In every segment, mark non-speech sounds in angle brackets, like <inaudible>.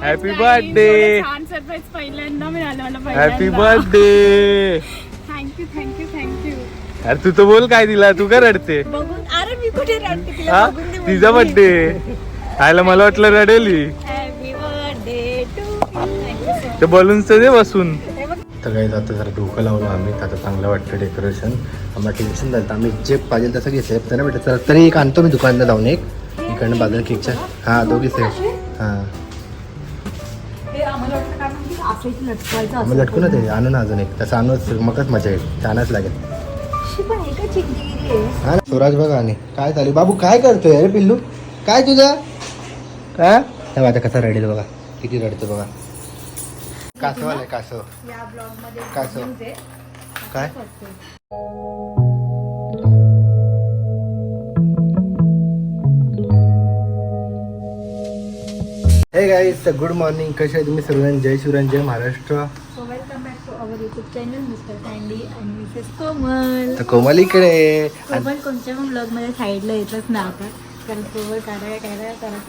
Happy birthday. छान surprise पहिल्यांदा मिळालं मला happy birthday thank you thank you thank you अरे तू तर बोल काय दिला तू का रडते? बघून अरे मी कुठे रडते तिला हा? बघून दे तिचा बर्थडे आयला मला वाटलं रडेली. Happy birthday to thank you ते बलून्स दे बसून. तर काही आता जरा डोकं लावलं आम्ही. तर आता चांगलं वाटतं डेकोरेशन आम्हाला टेन्शन झालं तर आम्ही जे पाहिजे तसं घेतलं त्यांना भेटत चला तरी एक आणतो मी दुकानला जाऊन एक. इकडनं बाजूला केकच्या हां दोघीच आहे हां. हे आम्हाला वाटतं काय माहिती असायची लटकवायचं आम्ही लटकू ना ते आणू ना अजून एक. तसं आणूच मगच मजा येईल. छानच लागेल. हे आहे स्वराज बघा आणि. काय चालू बाबू काय करतोय अरे पिल्लू? काय तुझं? काय तेव्हा आता कसा रडेल बघा. किती रडतो बघा. कासव आलाय कासव या ब्लॉगमध्ये सो? आहे. काय. हे गाईज गुड मॉर्निंग कसे आहे तुम्ही सर्वजण जय शिवरान जय Maharashtra So welcome back to our YouTube channel, Mr. Candy and Mrs. कोमल. तर कोमल इकडे. आणि कोमल कोणत्या पण ब्लॉगमध्ये साईडला येतच ना आता कारण कोमल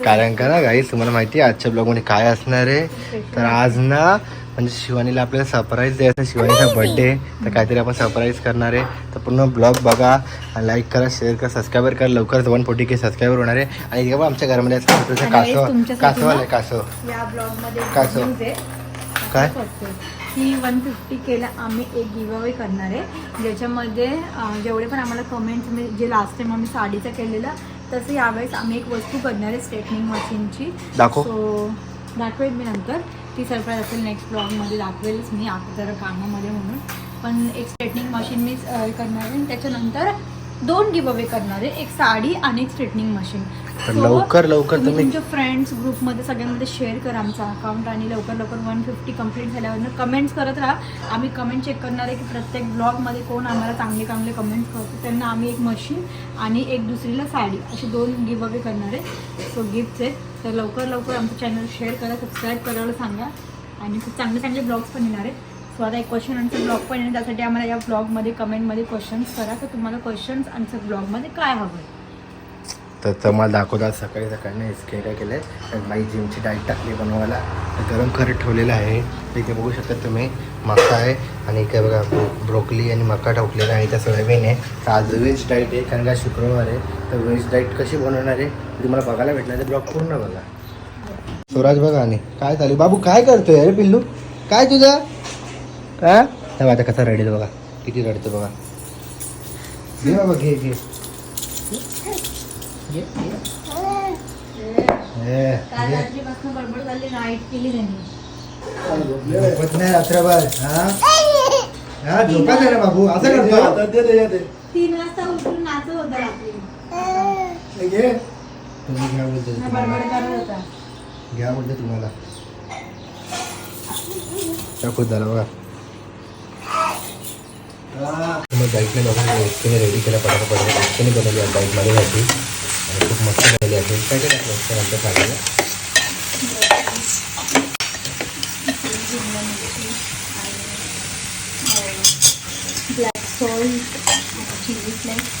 कारण का ना गाईज तुम्हाला माहिती आहे आजच्या ब्लॉगमध्ये काय असणार आहे तर आज ना म्हणजे शिवानीला आपल्याला सरप्राईज द्यायचं शिवानीचा बर्थडे तर काहीतरी आपण सरप्राईज करणार आहे. तर पूर्ण ब्लॉग बघा. लाईक करा शेअर करा सबस्क्राईबर करा. लवकरच वन फोर्टी के सबस्क्रायबर होणार आहे. आणि बघा आमच्या घरामध्ये असं कासव कासव कासव. या ब्लॉगमध्ये काय? की वन फिफ्टी केला आम्ही एक गिव अवे करणार आहे. ज्याच्यामध्ये जेवढे पण आम्हाला कमेंट्स जे लास्ट टाइम आम्ही साडीचं केलेलं तसं यावेळेस आम्ही एक वस्तू करणार आहे स्ट्रेटनिंग मशीनची दाखव. सो दाखवेल मी नंतर. ती सरप्राईज असेल नेक्स्ट ब्लॉगमध्ये दाखवेलच मी आता जरा कामामध्ये म्हणून. पण एक स्ट्रेटनिंग मशीन मी करणार आहे. आणि त्याच्यानंतर दोन गिव अवे करणार आहे एक साडी आणि एक स्ट्रेटनिंग मशीन तर लवकर लवकर तुम्ही तुम्ही तुमच्या फ्रेंड्स ग्रुपमध्ये सगळ्यांमध्ये शेअर करा आमचा अकाउंट आणि लवकर लवकर वन फिफ्टी कंप्लीट झाल्यावर कमेंट्स करत राहा. आम्ही कमेंट चेक करणार आहे की प्रत्येक ब्लॉगमध्ये कोण आम्हाला चांगले चांगले कमेंट्स करतो. त्यांना आम्ही एक मशीन आणि एक दुसरीला साडी असे दोन गिव अवे करणार आहे. सो गिफ्ट्स आहेत तर लवकर लवकर आमचं चॅनल शेअर करा सबस्क्राईब करायला सांगा. आणि खूप चांगले चांगले ब्लॉग्स पण येणार आहेत. सो आता एक क्वेश्चन आन्सर ब्लॉग पण येणार त्यासाठी आम्हाला या ब्लॉगमध्ये कमेंटमध्ये क्वेश्चन्स करा. तर तुम्हाला क्वेश्चन्स आन्सर ब्लॉगमध्ये काय हवं आहे तर तुम्हाला दाखवतात सकाळी सकाळी नाही इसके काय केलं आहे बाई जिमची डाईट टाकली बनवायला. तर गरम करत ठेवलेलं आहे. तर इथे बघू शकता तुम्ही मका आहे. आणि इकडे बघा ब्रो ब्रोकली आणि मका ठेवलेला आहे. इथं सोयाबीन आहे. तर आज व्हेज डाईट आहे कारण का शुक्रवार आहे. तर व्हेज डाईट कशी बनवणार आहे तुम्हाला बघायला भेटणार तर ब्लॉग पूर्ण बघा. स्वराज बघा आणि काय चालू बाबू काय करतोय? अरे पिल्लू काय तुझं? काय तेव्हा आता कसा रडेल बघा. किती रडतो बघा. घे बाबा घे झोपत नाही रात्रभर हा? हा झोपत आहे ना बाबू असं करतो. तीन वाजता उठून नाचत होता रात्री. तुम्ही घ्या बोलतो तुम्हाला. बडबड करत होता. घ्या बोलतो तुम्हाला. दाखवत झाला बघा. तुम्ही डाईटने इतकीने रेडी केला पटापट पटापट. इतकीने बनवली आहे डाईट माझ्यासाठी आणि खूप मस्त बनवली आहे काय काय टाकलं असतं आमच्या साडीला? ब्लॅक सॉल्ट चिली फ्लेक्स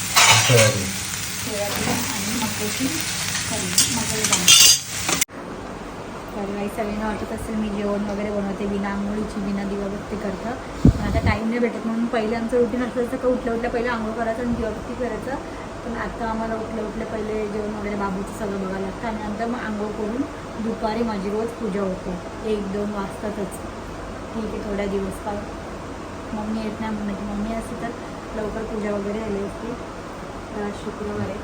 तर काही सगळ्यांना वाटत असेल मी जेवण वगैरे बनवते बिना आंघोळीची बिना दिवाबत्ती करतं. पण आता टाईम नाही भेटत. म्हणून पहिले आमचं रुटीन असायचं का उठल्या उठल्या पहिले आंघोळ करायचं आणि दिवाबत्ती करायचं. पण आता आम्हाला उठल्या उठल्या पहिले जेवण वगैरे बाबूचं सगळं बघायला लागतं. आणि नंतर मग आंघोळ करून दुपारी माझी रोज पूजा होते. एक दोन वाजतातच. ठीक आहे थोड्या दिवस का? मम्मी येत नाही म्हणून मम्मी असते तर लवकर पूजा वगैरे झाली असती. तर शुक्रवार आहे.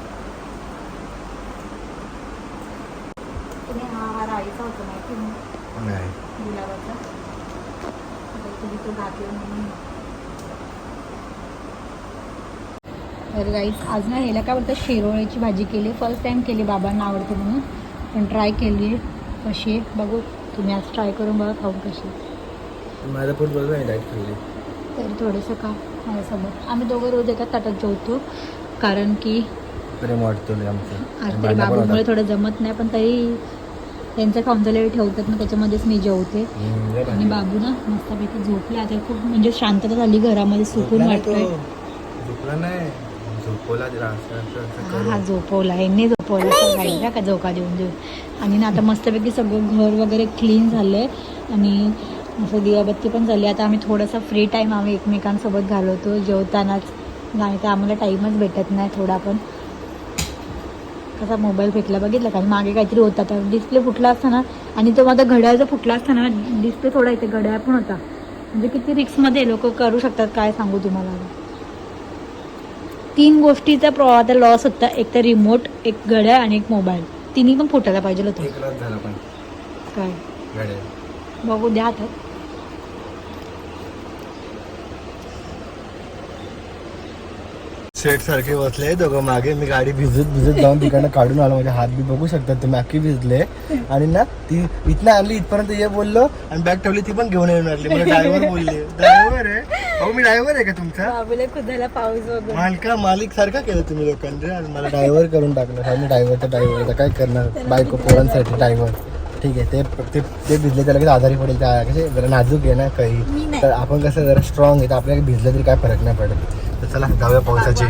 तुम्ही हा हा राईचा होता माहिती गुलाबाचा तुम्ही तो घातला म्हणून तर आज ना ह्याला काय बोलतात शिरोळ्याची भाजी केली. फर्स्ट टाइम केली बाबांना आवडते म्हणून. पण ट्राय केली कशी बघू. तुम्ही आज ट्राय करून बघा खाऊन कशी. माझं पोट डाईट खाल्ली. तर थोडंसं का माझ्यासोबत आम्ही दोघं रोज एका ताटात जेवतो. कारण की प्रेम वाटतो आमचं. आज तरी बाबूमुळे. थोडं जमत नाही पण तरी त्यांचं वेळ ठेवतात ना त्याच्यामध्येच मी जेवते. आणि. बाबू ना मस्तपैकी झोपला आता खूप म्हणजे शांतता झाली घरामध्ये सुकून. वाटतोय. हा. हा झोपवला. यांनी झोपवला का झोका देऊन देऊन. आणि ना आता मस्तपैकी सगळं घर वगैरे क्लीन झालं आहे आणि असं दिवाबत्ती पण झाली. आता आम्ही थोडासा फ्री टाईम आम्ही एकमेकांसोबत घालवतो. जेवतानाच. नाही तर आम्हाला टाईमच भेटत नाही थोडा पण. कसा मोबाईल फेकला बघितलं का? मागे काहीतरी होता. तर डिस्प्ले फुटला असता ना आणि तो माझा घड्याळ जर फुटला असता ना डिस्प्ले थोडा इथे घड्याळ पण होता. म्हणजे किती रिक्समध्ये लोक करू शकतात काय सांगू तुम्हाला. तीन गोष्टीचा प्रॉ आता लॉस होता. एक तर रिमोट एक घड्याळ आणि एक मोबाईल तिन्ही पण फुटायला पाहिजे होतं. काय? बघू द्या आता. सेट सारखे बसले दोघं मागे. मी गाडी भिजत भिजत जाऊन तिकडनं काढून आलो. माझे हात बी बघू शकतात तुम्ही अख्खी भिजले. आणि ना ती इथनं आणली इथपर्यंत ये बोललो आणि बॅग ठेवली ती पण घेऊन येऊन लागली मला ड्रायव्हर बोलले ड्रायव्हर आहे? भाऊ मी ड्रायव्हर आहे का तुमचा? पाऊस मालका मालिक सारखा केलं तुम्ही लोकांचे. आणि मला ड्रायव्हर करून टाकलं. हा मी ड्रायव्हर तर ड्रायव्हर आता काय करणार? बायको पोरांसाठी ड्रायव्हर ठीक आहे ते ते ते भिजले त्याला लगेच आजारी पडेल. त्या कसे जरा नाजूक आहे ना काही. तर आपण कसं जरा स्ट्रॉंग आहे तर आपल्याला भिजलं तरी काय फरक नाही पडत. तर चला जाऊया पावसाची.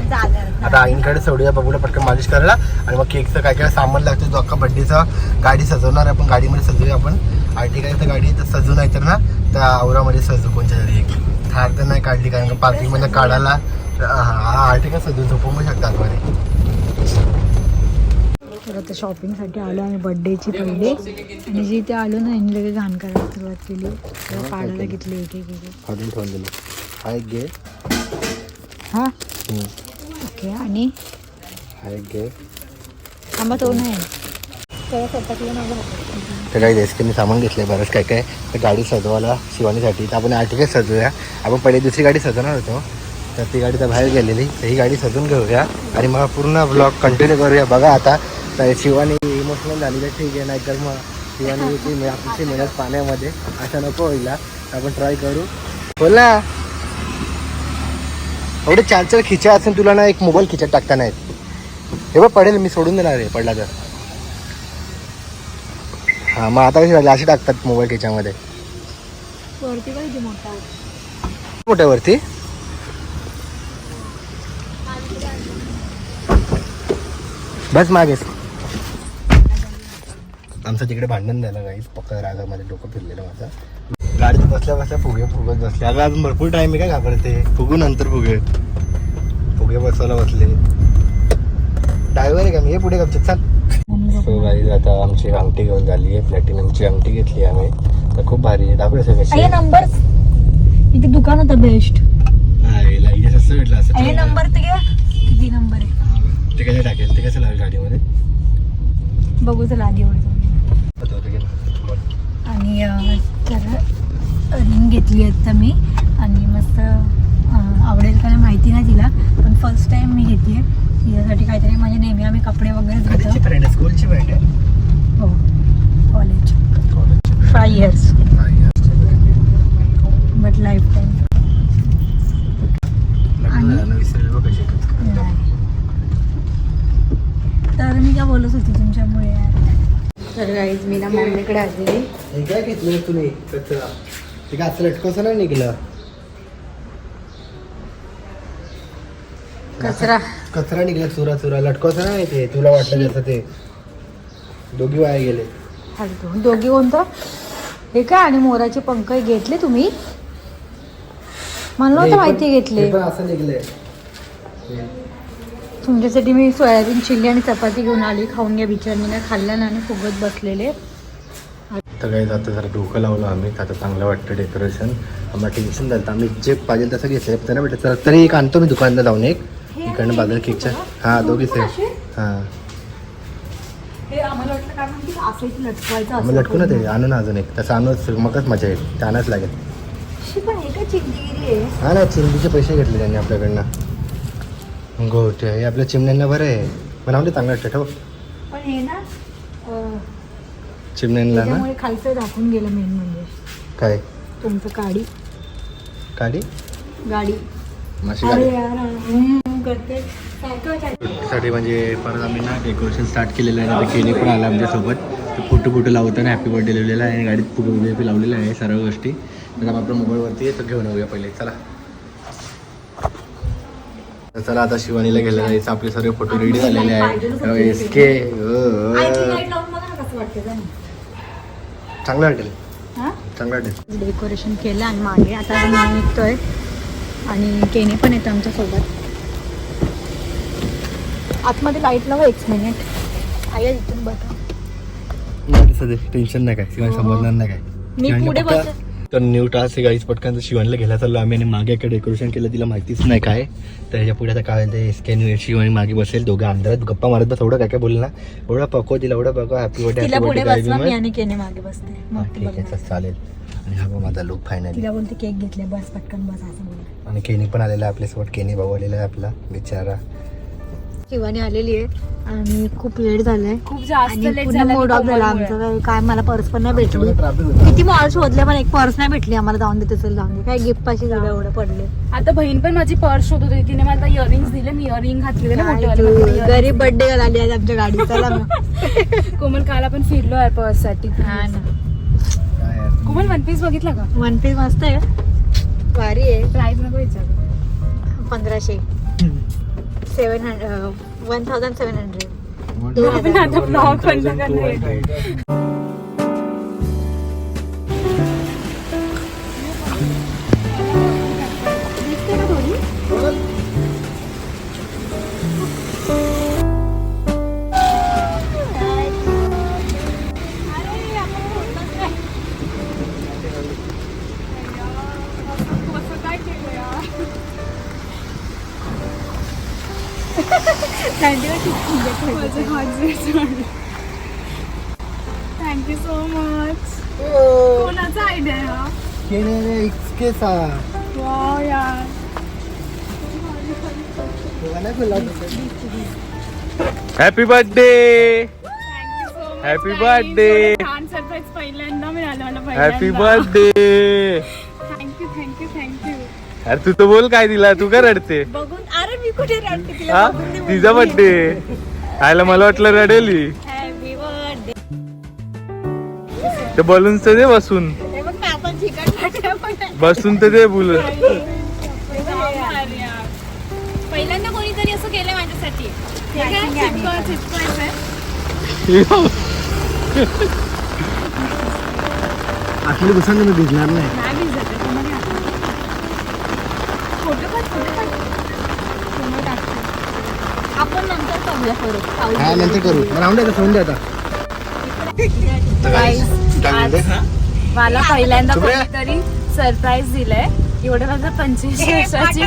आता आईंकडे सोडूया बघूला पटकन मालिश करायला. आणि मग केकचं काय काय सामान लागतं जो अख्खा बड्डेचा गाडी सजवणार आहे आपण गाडीमध्ये सजवूया आपण. आर्टिकाचं गाडी तर सजू नाही तर ना त्या आवरामध्ये सजू कोणत्या तरी एक. थार तर नाही काढली कारण का पार्किंगमध्ये काढायला हा आर्टिका सजून झोपू पण शकतात मध्ये तर आता शॉपिंगसाठी आलो आम्ही बड्डेची पहिले. आणि जी ते आलो ना यांनी लगेच घाण करायला सुरुवात केली. तर पाडायला घेतली एक एक हा एक घे. हां. ओके आणि? थांबा तो नाही. तर काही सामान घेतलंय बरंच काय काय. तर गाडी सजवायला शिवानीसाठी. तर आपण आर्टिकल सजवूया. आपण पहिले दुसरी गाडी सजवणार होतो. तर ती गाडी तर बाहेर गेलेली. तर ही गाडी सजवून घेऊया. आणि मग पूर्ण ब्लॉग कंटिन्यू करूया. बघा आता. तर शिवानी इमोशनल झाली तर ठीक आहे नाहीतर मग शिवानी <laughs> आपली मेहनत पाण्यामध्ये. असं नको होईल आपण ट्राय करू. बोल एवढे चार चार खिच्या असेल तुला ना एक मोबाईल खिच्यात टाकता नाहीत हे बघ पडेल मी सोडून देणार आहे पडला तर. हां मग आता कशी झाली असे टाकतात मोबाईल खिच्यामध्ये. मोठ्यावरती बस मागेच. आमचं तिकडे भांडण झालं काही पक्का रागामध्ये डोकं फिरलेलं माझं. गाडीत बसल्या बसल्या फुगे फुगत बसले. अगं अजून भरपूर टाइम आहे काय घाबरते फुगू नंतर फुगे. फुगे बसवायला बसले. ड्रायव्हर आहे का? मी हे पुढे गपचत चाल. सो गाडी आता आमची अंगठी घेऊन झाली आहे. प्लॅटिनमची अंगठी घेतली आम्ही. तर खूप भारी आहे. दाखवू कशी अरे नंबर इथे दुकान होतं बेस्ट हा, असं भेटलं असं नंबर किती आहे? ते कसं टाकेल? ते कसं लावेल गाडीमध्ये? बघू चला आधी एवढं. आता होतं की नाही? आणि अं, तर घेतली मी. आणि मस्त आवडेल का माहिती नाही तिला पण फर्स्ट टाइम मी घेतली आहे. तिच्यासाठी काहीतरी म्हणजे नेहमी आम्ही कपडे वगैरे आहे स्कूलची फ्रेंड आहे? हो college five years but life time तर मी काय बोलत होती तुमच्यामुळे? तर गाईज मी ना मम्मीकडे आलेली काय घेतलं तुम्ही? कचरा. ते असं लटकवचं नाही निघलं. कचरा. कचरा निघला चुरा चुरा. लटकवचं नाही ते. तुला वाटलं जसं ते. दोघी वाया गेले. फालतू दोघी कोणतं? हे काय आणि मोराचे पंख घेतले तुम्ही? मला नव्हतं हे माहिती घेतले. पण असं निघलंय तुमच्यासाठी मी सोयाबीन चिल्ली आणि चपाती घेऊन आली. खाऊन घ्या बिचारणी ना खाल्ल्या ना आणि फुगत बसलेले. तर काही आता जरा डोकं लावलं आम्ही आता चांगलं वाटतं डेकोरेशन आम्हाला टेन्शन झालं आम्ही जे पाहिजे तसं घेतलं पण त्यांना भेटत चला तरी एक आणतो मी दुकानला जाऊन एक. इकडनं बाजार केकच्या हां दोघीच आहे हां. हे आम्ही लटकू ना ते आणू ना अजून एक. तसं आणूच मगच मजा येईल. ते आणायच लागेल पण हे ना चिमणीचे पैसे घेतले त्यांनी आपल्याकडनं. गोटे हे आपल्या चिमण्यांना बरं आहे. बनवले चांगलं वाटतं ठेव. पण हे ना चिमण्यांना ना? खालचं दाखवून गेलं मेन म्हणजे. काय? तुमचं गाडी गाडी गाडी. माशी अरे गाडी. यार हम्म, करते. सारखं काय- साठी म्हणजे परत आम्ही ना डेकोरेशन स्टार्ट केलेलं आहे. आता केली पण आला आमच्यासोबत. फोटो फोटो लावताना हॅपी बर्थडे लिहिलेला आहे आणि गाडीत फुगे वगैरे लावलेलं आहे सर्व गोष्टी. तर आपण आपल्या मोबाईलवरती तो घेऊन येऊया पहिले. चला. तर चला आता शिवानीला घ्यायला जायचं. आपले सर्व फोटो रेडी झालेले आहे एस के चांगलं वाटेल. चांगलं वाटेल. डेकोरेशन केलं आणि मागे आता आम्ही निघतोय. आणि केने पण येतो आमच्यासोबत आतमध्ये लाइट लावा एक मिनिट आहे इथून बघा टेन्शन नाही काय? शिवानी समजणार नाही काय? मी पुढे बसते. तर न्यू टास्क गाईच पटकन शिवानीला घ्यायला चाललो आम्ही आणि मागे काय डेकोरेशन केलं तिला माहितीच नाही काय. तर ह्याच्या पुढे आता काय ते स्कॅन शिवानी मागे बसेल दोघं अंधारात गप्पा मारत बस एवढं काय काय बोल ना एवढा पको तिला एवढं पको हॅपी बर्थडे तिला हॅपी पुढे बर्थडे बसवा मी आणि केने मागे बसते. ठीक आहे. चल, चालेल. आणि हा माझा लुक फायनली तिला बोलते केक घेतले बस पटकन बस असं आणि केनी पण आलेला आपल्यासोबत केनी भाऊ आलेला आहे आपला बिचारा. शिवानी आलेली आहे. आणि खूप लेट झालाय. खूप जास्त लेट झाला मूड ऑफ झाला कोमलमुळे. आमचं. काय- काय मला पर्स पण नाही भेटली. किती मॉल शोधले पण एक पर्स नाही भेटली आम्हाला. जाऊन देते चल जाऊन दे. काय गिफ्ट पाशी एवढं एवढं पडले. आता बहीण पण माझी पर्स शोधत होती. तिने मला इयरिंग्स दिले. मी इयरिंग घातलेले ना काय मोठेवाले. तू, मला earrings गरीब बर्थडे आली आज आमच्या गाडी चला मग. <laughs> कोमल काल आपण फिरलो आहे पर्ससाठी. कोमल वन पीस बघितला का? वन पीस मस्त आहे. भारी आहे. प्राइस नको विचार. पंधराशे. 700 uh, 1700 no, thank you so much कोणाचा आयडिया हा? यार. Happy birthday thank you so much Happy birthday. छान सरप्राईज पहिल्यांदा मिळालं मला happy birthday thank you thank you thank you अरे तू तर बोल काय दिला तू का रडते? बघून अरे मी कुठे रडते? तिला हा? बघून दे तिचा. बर्थडे आयला मला वाटलं रडेली. ते बलून्स तर दे बसून. हे. बसून तर दे बुल पहिल्यांदा कोणीतरी असं केलंय माझ्यासाठी. हे काय Matching आहे <laughs> चिटकवा- आणि चिटकवायचंय. आतली बसून मी भिजणार नाही नाही भिजत आहे, कोमल घातलं. फोटो काढ, फोटो काढ. कोमल टाकते. आपण नंतर करूया परत. खाऊ हा. नंतर करू राहून द्या सोडून द्या आता? मला पहिल्यांदा? कोणीतरी सरप्राईज दिलंय एवढं माझं पंचवीस वर्षाची?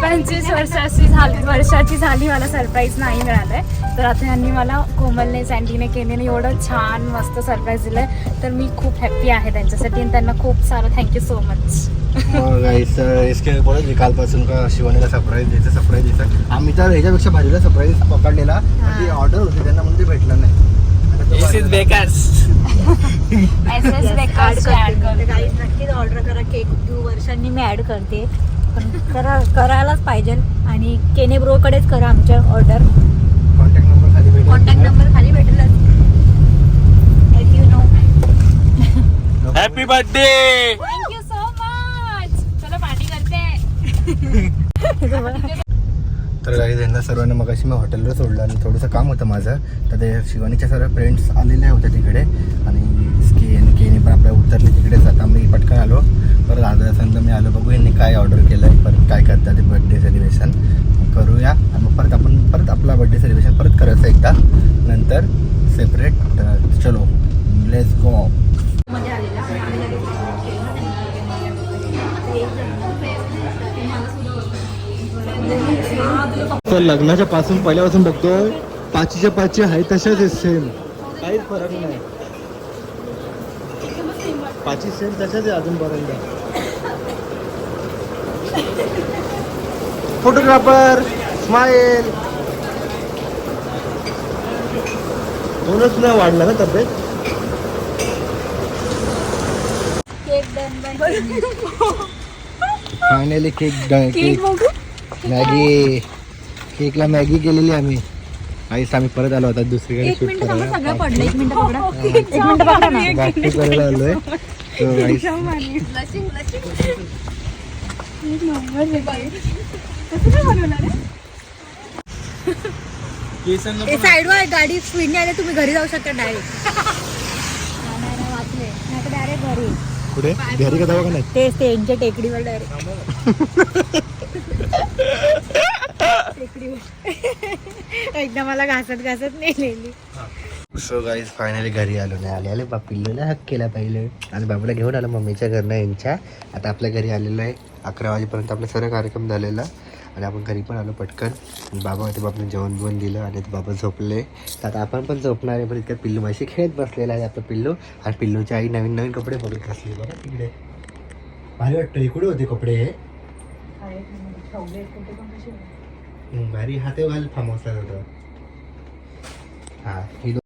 पंचवीस वर्षाची झाली वर्षाची झाली मला सरप्राईज नाही मिळालंय तर आता यांनी मला कोमलने सँडीने केलेने एवढं छान मस्त सरप्राईज दिलंय तर मी खूप हॅप्पी आहे त्यांच्यासाठी आणि त्यांना खूप सारं thank you so much guys SK बोलत मी कालपासून का शिवानीला सरप्राईज द्यायचं सरप्राईज द्यायचं. आम्ही तर ह्याच्यापेक्षा भाजीला सरप्राईज पकडलेला. पण ती ऑर्डर होती त्यांना म्हणून ते भेटलं नाही. <laughs> नक्कीच ऑर्डर करा. केक दू वर्षांनी मी ऍड करते. पण करा करायलाच पाहिजे. आणि केने ब्रो कडेच करा आमच्या ऑर्डर कॉन्टॅक्ट नंबर खाली भेटेल. कॉन्टॅक्ट नंबर खाली know. Happy birthday thank you so much चला पार्टी करते तर काही यांना सर्वांना मगाशी मी हॉटेलवर सोडलं आणि थोडंसं काम होतं माझं. तर ते शिवानीच्या सर्व फ्रेंड्स आलेले होते तिकडे. आणि स्की आणि केनी पण आपल्या उतरले तिकडेच आता मी पटकन आलो. परत अर्धा तासानंतर मी आलो. बघू यांनी काय ऑर्डर केलं आहे परत काय करतात ते बड्डे सेलिब्रेशन करूया. आणि मग परत आपण परत आपला बड्डे सेलिब्रेशन परत करायचं एकदा. नंतर लग्नाच्या पासून पहिल्यापासून बघतोय पाचीच्या पाचशे आहे तशाच आहे सेम काहीच फरक नाही. पाची सेम तशाच आहे अजूनपर्यंत. फोटोग्राफर स्माइल म्हणूनच नाही वाढला ना तब्येत? फायनली केक केक मॅगी केकला मॅगी केलेली आम्ही. आईस आम्ही परत आलो होता दुसरीकडे एक शूट मिनिट थांबा सगळं करायला पडलं एक मिनिट पकडा. एक मिनिट पकडा ना. बाकी करायला आलोय. तो आईस केसांना हे पण साईडवर गाडी स्पीडने आले तुम्ही घरी जाऊ शकता डायरेक्ट घरी कुठे का तेच ते यांच्या टेकडीवर डायरेक्ट <laughs> एकदा मला घासत घासत नेलेली. सो गाईज फायनली घरी आलो. नाही आले आले. पिल्लूला हक केला पहिले. आणि बाबूला घेऊन आलो मम्मीच्या घरनं यांच्या. आता आपल्या घरी आलेलो आहे. अकरा वाजेपर्यंत आपला सर्व कार्यक्रम झालेला. आणि आपण घरी पण आलो पटकन. बाबा होते बाबाने जेवण बिवण दिलं आणि ते बाबा झोपले. तर आता आपण पण झोपणार आहे पण इतक्या पिल्लू माशी खेळत बसलेला आहे आपलं पिल्लू. आणि पिल्लूची आई नवीन नवीन कपडे बघत असले बघा तिकडे. भारी वाटतं इकडे होते कपडे. हे हम्म, भारी हाते घाल फार्म हाऊसला होतं हा ही